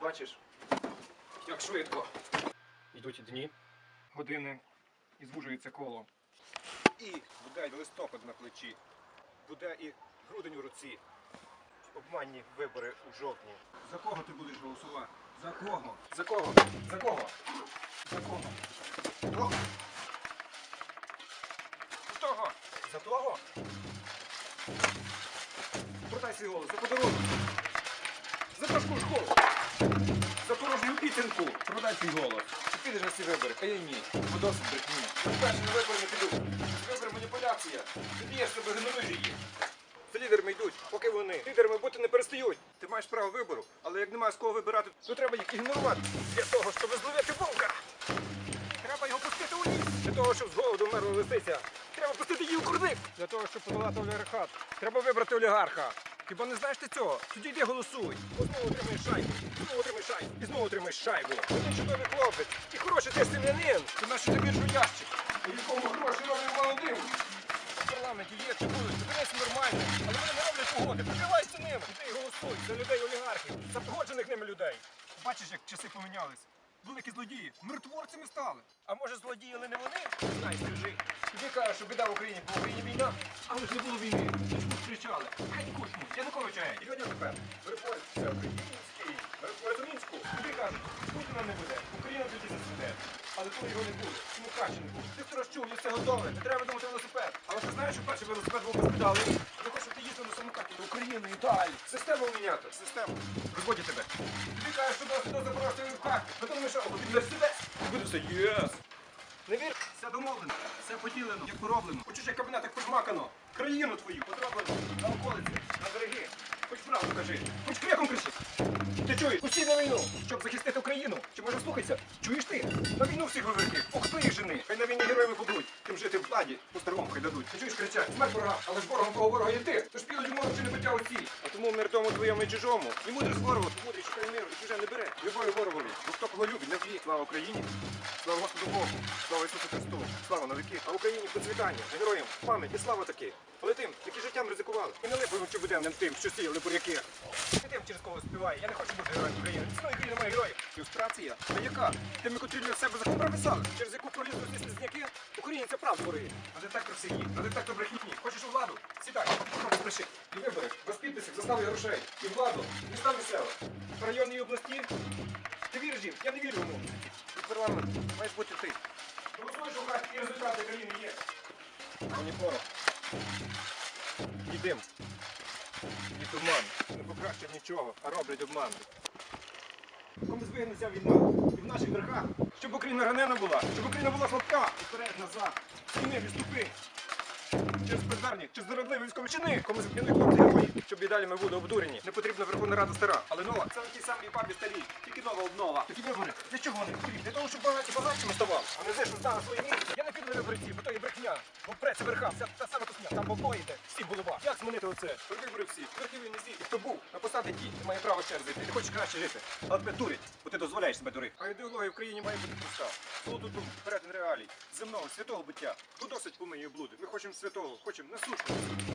Бачиш, як швидко. Йдуть дні, години і звужується коло. І буде й листопад на плечі, буде і грудень у руці. Обманні вибори у жовтні. За кого ти будеш голосувати? За кого? За кого? За кого? За кого? Того? За того? За того? Продай свій голос, за подарунок. За важку школу. За порожню обіцянку. Продай свій голос. Ти підеш на ці вибори, а я ні. Бо досить брехні. Вперше на вибори не піду. Вибори маніпуляція. Ти б'єш себе, генеруєш її. За лідерами йдуть, поки вони. Лідерами бути не перестають. Ти маєш право вибору, але як немає з кого вибирати, то треба їх ігнорувати. Для того, щоб зловити вовка. Треба його пустити у ліс. Для того, щоб з голоду вмерла лисиця. Треба пустити її у курник. Для того, щоб подолати олігархат. Треба вибрати олігарха. Хіба не знаєш ти цього? Тоді йди голосуй. Бо знову отримаєш шайбу. Знову отримаєш шайбу. І знову отримаєш шайбу. Ти чудовий хлопець. І хороший ти сем'янин. Ти наш тобі ящик. У якому гроші роблять молодим. В парламенті є чи будуть, подивися нормально, але вони не роблять погоди. Прикривайся ними. Іди і голосуй за людей олігархів, за погоджених ними людей. Бачиш, як часи помінялись. Великі злодії миротворцями стали. А може злодії, але не вони? Знай, скажи. Тобі кажуть, що біда в Україні, бо в Україні війна, але ж не було війни. Ти ж кричали. Хай кучму, Януковича геть. І годя тепер. Миротворець це український. Миротворець у Мінську. Тобі кажуть, Путіна не буде. Україна тоді зацвіте. Але коли його не буде, чому краще не буде? Ти вчора чув, є все готове. Не треба думати велосипед. Але ти знаєш, що перший велосипед був госпітали. Я хочу, щоб ти їздив на самокаті до України. Систему міняти. Систему. Розводять тебе. Тобі кажуть, що досі до запорожця в хаті. Потім що, обід буде все єс. Не вір, все домовлено, все поділено, як пороблено. Хочеш як кабінетах пожмакано. Країну твою подроблено. На околиці, на береги. Хоч правду кажи, хоч криком кричи. Ти чуєш? Усі на війну, щоб захистити Україну. Чи може слухайся? Чуєш ти? На війну всіх вивики. Ох, їх жени. Хай на війні героями будуть. Тим жити в владі, по старому хай дадуть. Ти чуєш Смерть ворога, але ж ворогом того ворога є ти. Тож підуть мору чи не биття оці. А тому мир тому твоєму і чужому. І мудрий з ворогу, мудрий шукає миру, і чуже не бере. Любові ворогові. Бо хто кого любить, не вб'є. Слава Україні. Слава Господу Богу. Слава Ісусу Христу. Слава на віки. А Україні процвітання. Героям пам'ять і слава таки. Але тим, які життям ризикували. І не липимо чи будемо тим, що сіяли буряки. Не тим, через кого співає. Я не хочу бути героєм України. Ціною вільно моїх героїв. Люстрація? А яка? Тими, котрі для себе закон прописали. Через яку пролізли всі слізняки, Україні це правда вороги. А детектор всі а детектор брехні. Хочеш у владу? Сідай, попробуй сприши. І вибори, без підписів, застави грошей. І владу, міста місцева. В районній області. Ти віриш їм? Я не вірю йому. І парламент, маєш бути ти. Голосуєш у хаті, і результати країни є. Мені порох. І дим. І туман. Не покращать нічого, а роблять обман. Кому звигнеться війна? І в наших верхах. Щоб Україна ранена була, щоб Україна була слабка. І вперед, назад. Стіни, відступи. Через бездарні, чи здоровливі військові чини, кому закинули хлопці герої, щоб і далі ми були обдурені. Не потрібна Верховна Рада стара, але нова. Це на тій самій папі старі, тільки нова обнова. Такі вибори. Для чого вони потрібні? Для того, щоб багаті багатшими ставав. А не зайшли знали своє місце. Я не піду на вибори ці, бо то є брехня. Бо прець верха, вся та саме косня. Там бобо йде, всі голова. Як змінити оце? Вибори всі, верхівні не зі. Хто був, на посади ті, ти має право черзи йти. Ти хочеш краще жити. Але тебе дурять, бо ти дозволяєш себе дурити. А ідеологія в країні має бути пуста. Золоту тут перетин реалій, земного, святого буття. Ну досить помиє блуди. Ми хочемо святого, хочемо насушного.